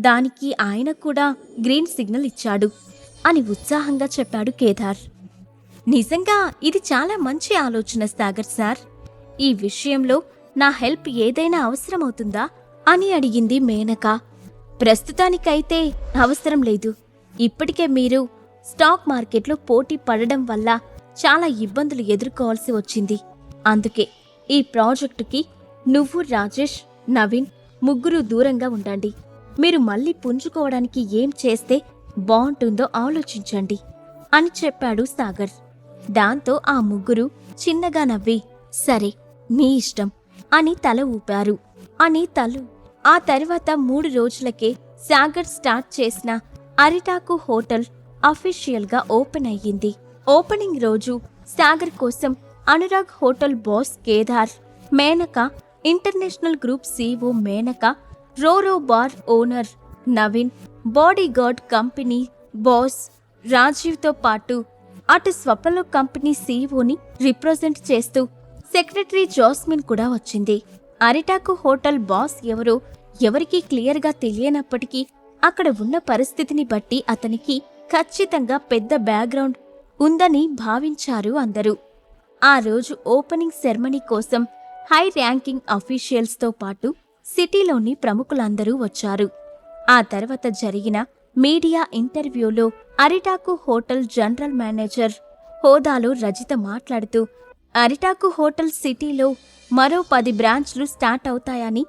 దానికి ఆయన కూడా గ్రీన్ సిగ్నల్ ఇచ్చాడు అని ఉత్సాహంగా చెప్పాడు కేదార్. నిజంగా ఇది చాలా మంచి ఆలోచన సాగర్ సార్. ఈ విషయంలో నా హెల్ప్ ఏదైనా అవసరమవుతుందా అని అడిగింది మేనక. ప్రస్తుతానికైతే అవసరం లేదు. ఇప్పటికే మీరు స్టాక్ మార్కెట్లో పోటీ పడడం వల్ల చాలా ఇబ్బందులు ఎదుర్కోవాల్సి వచ్చింది. అందుకే ఈ ప్రాజెక్టుకి నువ్వు రాజేష్ నవీన్ ముగ్గురు దూరంగా ఉండండి. మీరు మళ్ళీ పుంజుకోవడానికి ఏం చేస్తే బాగుంటుందో ఆలోచించండి అని చెప్పాడు సాగర్. దాంతో ఆ ముగ్గురు చిన్నగా నవ్వి సరే మీ ఇష్టం అని తల ఊపారు. అని తలు ఆ తర్వాత మూడు రోజులకే సాగర్ స్టార్ట్ చేసిన అరిటాకు హోటల్ అఫీషియల్గా ఓపెన్ అయ్యింది. ఓపెనింగ్ రోజు సాగర్ కోసం Anurag hotel boss Kedar Menaka international group CEO Menaka Roro bar owner Naveen bodyguard company boss రాజీవ్తో పాటు అటు స్వప్నలో కంపెనీ సీఈఓని రిప్రజెంట్ చేస్తూ సెక్రటరీ జాస్మిన్ కూడా వచ్చింది. అరిటాకు హోటల్ బాస్ ఎవరో ఎవరికీ క్లియర్గా తెలియనప్పటికీ అక్కడ ఉన్న పరిస్థితిని బట్టి అతనికి ఖచ్చితంగా పెద్ద బ్యాక్గ్రౌండ్ ఉందని భావించారు అందరూ. ఆ రోజు ఓపెనింగ్ సెర్మనీ కోసం హై ర్యాంకింగ్ అఫీషియల్స్తో పాటు సిటీలోని ప్రముఖులందరూ వచ్చారు. ఆ తర్వాత జరిగిన మీడియా ఇంటర్వ్యూలో అరిటాకు హోటల్ జనరల్ మేనేజర్ హోదాలో రజిత మాట్లాడుతూ అరిటాకు హోటల్ సిటీలో మరో పది బ్రాంచ్లు స్టార్ట్ అవుతాయని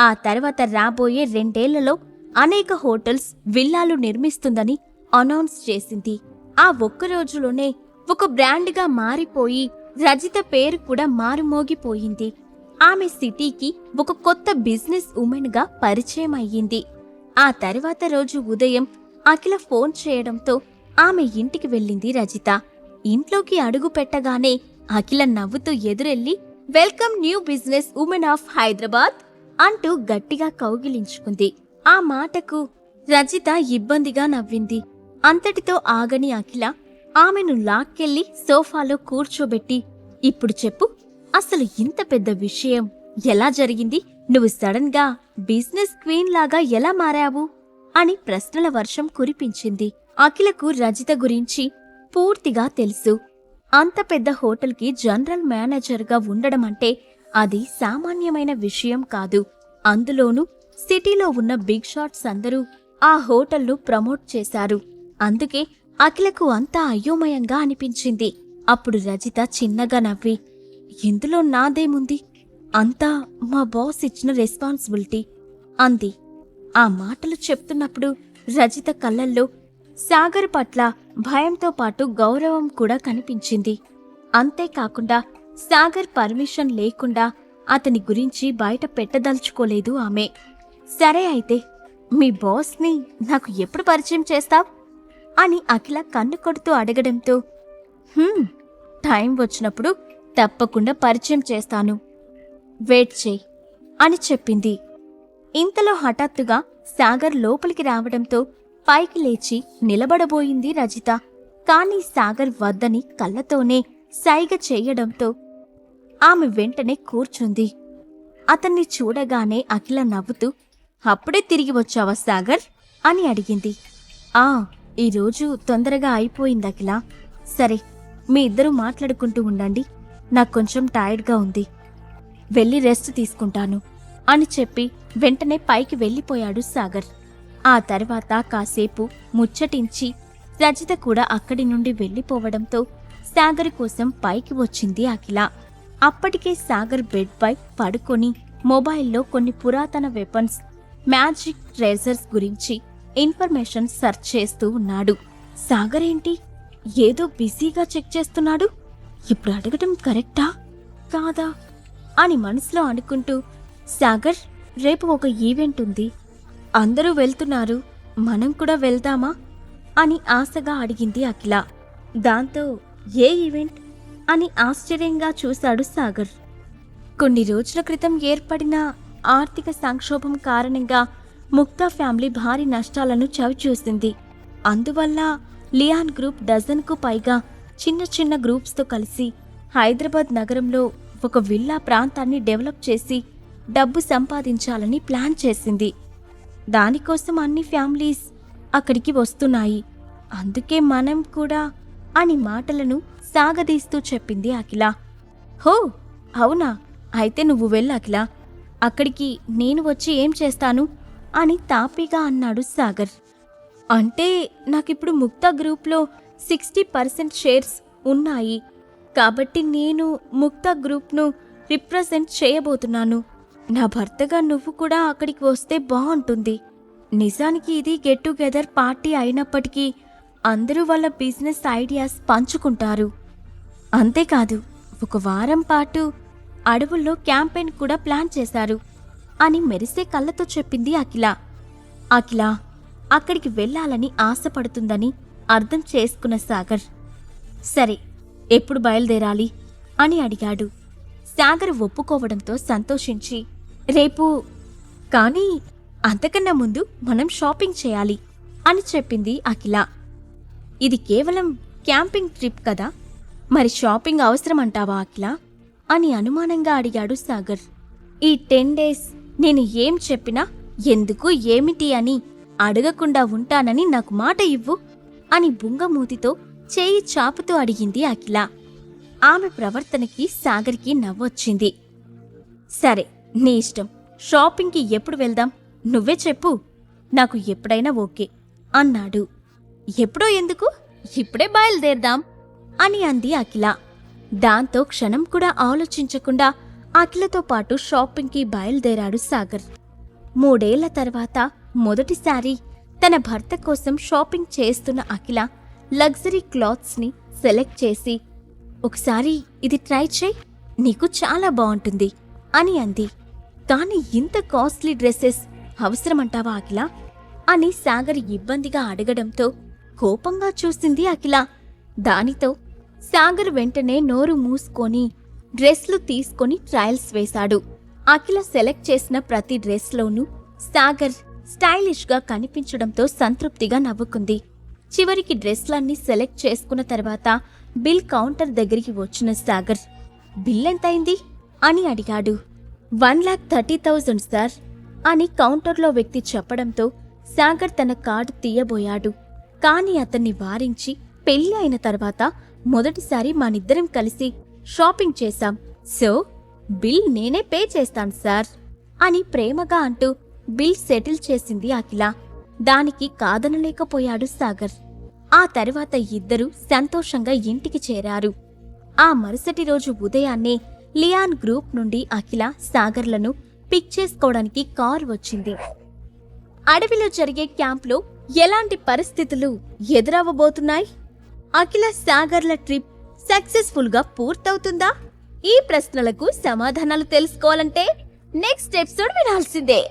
ఆ తర్వాత రాబోయే రెండేళ్ళలో అనేక హోటల్స్ విల్లాలు నిర్మిస్తుందని అనౌన్స్ చేసింది. ఆ ఒక్క రోజులోనే ఒక బ్రాండ్గా మారిపోయి రజిత పేరు కూడా మారుమోగిపోయింది. ఆమె సిటీకి ఒక కొత్త బిజినెస్ ఉమెన్గా పరిచయం అయ్యింది. ఆ తర్వాత రోజు ఉదయం అఖిల ఫోన్ చేయడంతో ఆమె ఇంటికి వెళ్ళింది రజిత. ఇంట్లోకి అడుగు పెట్టగానే అఖిల నవ్వుతూ ఎదురెళ్ళి welcome new business woman of Hyderabad అంటూ గట్టిగా కౌగిలించుకుంది. ఆ మాటకు రజిత ఇబ్బందిగా నవ్వింది. అంతటితో ఆగని అఖిల ఆమెను లాక్కెళ్ళి సోఫాలో కూర్చోబెట్టి ఇప్పుడు చెప్పు అసలు ఇంత పెద్ద విషయం ఎలా జరిగింది? నువ్వు సడన్గా బిజినెస్ క్వీన్ లాగా ఎలా మారావు? అని ప్రశ్నల వర్షం కురిపించింది. అఖిలకు రజిత గురించి పూర్తిగా తెలుసు. అంత పెద్ద హోటల్కి జనరల్ మేనేజర్గా ఉండడం అంటే అది సామాన్యమైన విషయం కాదు. అందులోనూ సిటీలో ఉన్న బిగ్ షాట్స్ అందరూ ఆ హోటల్ను ప్రమోట్ చేశారు. అందుకే అఖిలకు అంతా అయోమయంగా అనిపించింది. అప్పుడు రజిత చిన్నగా నవ్వి ఇందులో నాదేముంది? అంతా మా బాస్ ఇచ్చిన రెస్పాన్సిబిలిటీ. అంది. ఆ మాటలు చెప్తున్నప్పుడు రజిత కళ్ళల్లో సాగర్ పట్ల భయంతో పాటు గౌరవం కూడా కనిపించింది. అంతేకాకుండా సాగర్ పర్మిషన్ లేకుండా అతని గురించి బయట పెట్టదలుచుకోలేదు ఆమె. సరే అయితే మీ బాస్ని నాకు ఎప్పుడు పరిచయం చేస్తావ్? అని అఖిల కన్ను కొడుతూ అడగడంతో టైం వచ్చినప్పుడు తప్పకుండా పరిచయం చేస్తాను. వెయిట్ చేయి అని చెప్పింది. ఇంతలో హఠాత్తుగా సాగర్ లోపలికి రావడంతో పైకి లేచి నిలబడబోయింది రజిత. కానీ సాగర్ వద్దని కళ్ళతోనే సైగ చేయడంతో ఆమె వెంటనే కూర్చుంది. అతన్ని చూడగానే అఖిల నవ్వుతూ అప్పుడే తిరిగి వచ్చావా సాగర్? అని అడిగింది. ఆ ఈరోజు తొందరగా అయిపోయింది అఖిల. సరే మీ ఇద్దరూ మాట్లాడుకుంటూ ఉండండి. నాకు కొంచెం టైర్డ్గా ఉంది. వెళ్ళి రెస్ట్ తీసుకుంటాను అని చెప్పి వెంటనే పైకి వెళ్ళిపోయాడు సాగర్. ఆ తర్వాత కాసేపు ముచ్చటించి రజిత కూడా అక్కడి నుండి వెళ్ళిపోవడంతో సాగర్ కోసం పైకి వచ్చింది అఖిల. అప్పటికే సాగర్ బెడ్పై పడుకొని మొబైల్లో కొన్ని పురాతన వెపన్స్ మ్యాజిక్ ట్రేజర్స్ గురించి ఇన్ఫర్మేషన్ సెర్చ్ చేస్తూ ఉన్నాడు. సాగర్ ఏంటి? ఏదో బిజీగా చెక్ చేస్తున్నాడు? ఇప్పుడు అడగటం కరెక్టా? కాదా? అని మనసులో అనుకుంటూ సాగర్ రేపు ఒక ఈవెంట్ ఉంది. అందరూ వెళ్తున్నారు. మనం కూడా వెళ్దామా? అని ఆశగా అడిగింది అఖిల. దాంతో ఏ ఈవెంట్? అని ఆశ్చర్యంగా చూశాడు సాగర్. కొన్ని రోజుల క్రితం ఏర్పడిన ఆర్థిక సంక్షోభం కారణంగా ముక్తా ఫ్యామిలీ భారీ నష్టాలను చవిచూసింది. అందువల్ల లియాన్ గ్రూప్ డజన్కు పైగా చిన్న చిన్న గ్రూప్స్తో కలిసి హైదరాబాద్ నగరంలో ఒక విల్లా ప్రాంతాన్ని డెవలప్ చేసి డబ్బు సంపాదించాలని ప్లాన్ చేసింది. దానికోసం అన్ని ఫ్యామిలీస్ అక్కడికి వస్తున్నాయి. అందుకే మనం కూడా అని మాటలను సాగదీస్తూ చెప్పింది అఖిల. హో అవునా? అయితే నువ్వు వెళ్ళు అఖిల. అక్కడికి నేను వచ్చి ఏం చేస్తాను? అని తాపీగా అన్నాడు సాగర్. అంటే నాకిప్పుడు ముక్తా గ్రూప్లో సిక్స్టీ పర్సెంట్ షేర్స్ ఉన్నాయి. కాబట్టి నేను ముక్తా గ్రూప్ను రిప్రజెంట్ చేయబోతున్నాను. నా భర్తగా నువ్వు కూడా అక్కడికి వస్తే బాగుంటుంది. నిజానికి ఇది గెట్ టుగెదర్ పార్టీ అయినప్పటికీ అందరూ వాళ్ళ బిజినెస్ ఐడియాస్ పంచుకుంటారు. అంతేకాదు ఒక వారం పాటు అడవుల్లో క్యాంపెయిన్ కూడా ప్లాన్ చేశారు అని మెరిసే కళ్ళతో చెప్పింది అఖిల. అఖిల అక్కడికి వెళ్ళాలని ఆశపడుతుందని అర్థం చేసుకున్న సాగర్ సరే ఎప్పుడు బయలుదేరాలి? అని అడిగాడు. సాగర్ ఒప్పుకోవడంతో సంతోషించి రేపు కానీ అంతకన్నా ముందు మనం షాపింగ్ చేయాలి అని చెప్పింది అఖిల. ఇది కేవలం క్యాంపింగ్ ట్రిప్ కదా? మరి షాపింగ్ అవసరమంటావా అఖిల? అని అనుమానంగా అడిగాడు సాగర్. ఈ టెన్ డేస్ నేను ఏం చెప్పినా ఎందుకు ఏమిటి అని అడగకుండా ఉంటానని నాకు మాట ఇవ్వు. అని బుంగమూతితో చేయి చాపుతూ అడిగింది అఖిల. ఆమె ప్రవర్తనకి సాగర్కి నవ్వొచ్చింది. సరే నీ ఇష్టం. షాపింగ్కి ఎప్పుడు వెళ్దాం? నువ్వే చెప్పు. నాకు ఎప్పుడైనా ఓకే అన్నాడు. ఎప్పుడో ఎందుకు? ఇప్పుడే బయలుదేరదాం అని అంది అఖిల. దాంతో క్షణం కూడా ఆలోచించకుండా అఖిలతో పాటు షాపింగ్కి బయలుదేరాడు సాగర్. మూడేళ్ళ తర్వాత మొదటిసారి తన భర్త కోసం షాపింగ్ చేస్తున్న అఖిల లగ్జరీ క్లాత్స్ని సెలెక్ట్ చేసి ఒకసారి ఇది ట్రై చేయి నీకు చాలా బాగుంటుంది అని అంది. కానీ ఇంత కాస్ట్లీ డ్రెస్సెస్ అవసరమంటావా అఖిల? అని సాగర్ ఇబ్బందిగా అడగడంతో కోపంగా చూసింది అఖిల. దానితో సాగర్ వెంటనే నోరు మూసుకొని డ్రెస్లు తీసుకొని ట్రయల్స్ వేశాడు. అఖిల సెలెక్ట్ చేసిన ప్రతి డ్రెస్లోనూ సాగర్ స్టైలిష్గా కనిపించడంతో సంతృప్తిగా నవ్వుకుంది. చివరికి డ్రెస్లన్నీ సెలెక్ట్ చేసుకున్న తర్వాత బిల్ కౌంటర్ దగ్గరికి వచ్చిన సాగర్ బిల్ ఎంతైంది అని అడిగాడు. One lakh thirty thousand sir అని కౌంటర్లో వ్యక్తి చెప్పడంతో సాగర్ తన కార్డు తీయబోయాడు. కాని అతన్ని వారించి పెళ్ళి అయిన తర్వాత మొదటిసారి మనిద్దరం కలిసి షాపింగ్ చేశాం. సో బిల్ నేనే పే చేస్తాను సార్ అని ప్రేమగా అంటూ బిల్ సెటిల్ చేసింది అఖిల. దానికి కాదనలేకపోయాడు సాగర్. ఆ తర్వాత ఇద్దరూ సంతోషంగా ఇంటికి చేరారు. ఆ మరుసటి రోజు ఉదయాన్నే లియాన్ గ్రూప్ నుండి అఖిల సాగర్లను పిక్ చేసుకోవడానికి కార్ వచ్చింది. అడవిలో జరిగే క్యాంప్లో ఎలాంటి పరిస్థితులు ఎదురవ్వబోతున్నాయి? అఖిల సాగర్ల ట్రిప్ సక్సెస్ఫుల్గా పూర్తవుతుందా? ఈ ప్రశ్నలకు సమాధానాలు తెలుసుకోవాలంటే నెక్స్ట్ ఎపిసోడ్ వినాల్సిందే.